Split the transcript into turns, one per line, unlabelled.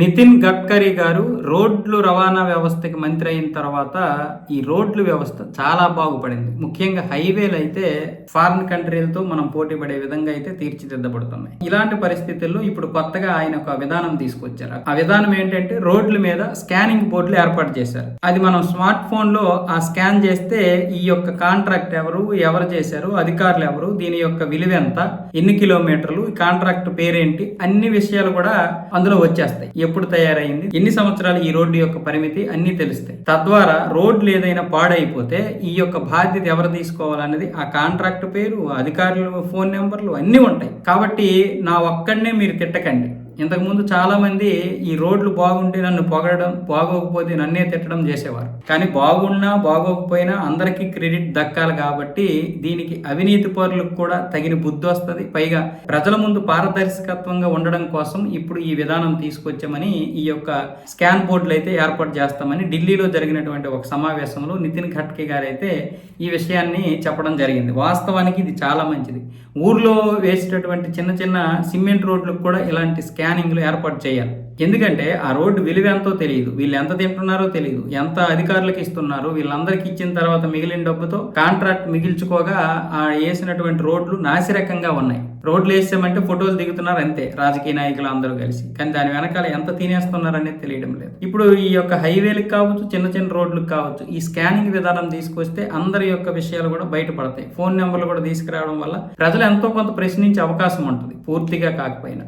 నితిన్ గడ్కరీ గారు రోడ్లు రవాణా వ్యవస్థకి మంత్రి అయిన తర్వాత ఈ రోడ్లు వ్యవస్థ చాలా బాగుపడింది. ముఖ్యంగా హైవేలు అయితే ఫారిన్ కంట్రీలతో మనం పోటీ పడే విధంగా అయితే తీర్చిదిద్దబడుతున్నాయి. ఇలాంటి పరిస్థితుల్లో ఇప్పుడు కొత్తగా ఆయన ఒక విధానం తీసుకొచ్చారు. ఆ విధానం ఏంటంటే రోడ్ల మీద స్కానింగ్ బోర్డులు ఏర్పాటు చేశారు. అది మనం స్మార్ట్ ఫోన్లో ఆ స్కాన్ చేస్తే ఈ యొక్క కాంట్రాక్ట్ ఎవరు ఎవరు చేశారు అధికారులు ఎవరు దీని యొక్క విలువ ఎంత ఎన్ని కిలోమీటర్లు ఈ కాంట్రాక్ట్ పేరేంటి అన్ని విషయాలు కూడా అందులో వచ్చేస్తాయి. ఎప్పుడు తయారైంది? ఎన్ని సంవత్సరాలు ఈ రోడ్డు యొక్క పరిమితి? అన్ని తెలుస్తాయి. తద్వారా రోడ్లు ఏదైనా పాడైపోతే ఈ యొక్క బాధ్యత ఎవరు తీసుకోవాలనేది ఆ కాంట్రాక్ట్ పేరు అధికారులు ఫోన్ నెంబర్లు అన్నీ ఉంటాయి. కాబట్టి నా ఒక్కడనే మీరు తిట్టకండి. ఇంతకుముందు చాలామంది ఈ రోడ్లు బాగుంటే నన్ను పొగడడం బాగోకపోతే నన్నే తిట్టడం చేసేవారు. కానీ బాగున్నా బాగోకపోయినా అందరికీ క్రెడిట్ దక్కాలి కాబట్టి దీనికి అవినీతి పరులకు కూడా తగిన బుద్ధి వస్తుంది. పైగా ప్రజల ముందు పారదర్శకత్వంగా ఉండడం కోసం ఇప్పుడు ఈ విధానం తీసుకొచ్చామని ఈ యొక్క స్కాన్ బోర్డులు అయితే ఏర్పాటు చేస్తామని ఢిల్లీలో జరిగినటువంటి ఒక సమావేశంలో నితిన్ గడ్కరీ గారు అయితే ఈ విషయాన్ని చెప్పడం జరిగింది. వాస్తవానికి ఇది చాలా మంచిది. ఊర్లో వేసేటటువంటి చిన్న చిన్న సిమెంట్ రోడ్లకు కూడా ఇలాంటి స్కానింగ్లు ఏర్పాటు చేయాలి. ఎందుకంటే ఆ రోడ్డు విలువ ఎంతో తెలియదు. వీళ్ళు ఎంత తింటున్నారో తెలియదు. ఎంత అధికారులకు ఇస్తున్నారు వీళ్ళందరికీ ఇచ్చిన తర్వాత మిగిలిన డబ్బుతో కాంట్రాక్ట్ మిగిల్చుకోగా ఆ వేసినటువంటి రోడ్లు నాసిరకంగా ఉన్నాయి. రోడ్లు వేసామంటే ఫోటోలు దిగుతున్నారు అంతే రాజకీయ నాయకులు అందరూ కలిసి. కానీ దాని వెనకాల ఎంత తినేస్తున్నారనేది తెలియడం లేదు. ఇప్పుడు ఈ యొక్క హైవేలకు కావచ్చు చిన్న చిన్న రోడ్లకు కావచ్చు ఈ స్కానింగ్ విధానం తీసుకొస్తే అందరి యొక్క విషయాలు కూడా బయటపడతాయి. ఫోన్ నెంబర్లు కూడా తీసుకురావడం వల్ల ప్రజలు ఎంతో కొంత ప్రశ్నించే అవకాశం ఉంటుంది పూర్తిగా కాకపోయినా.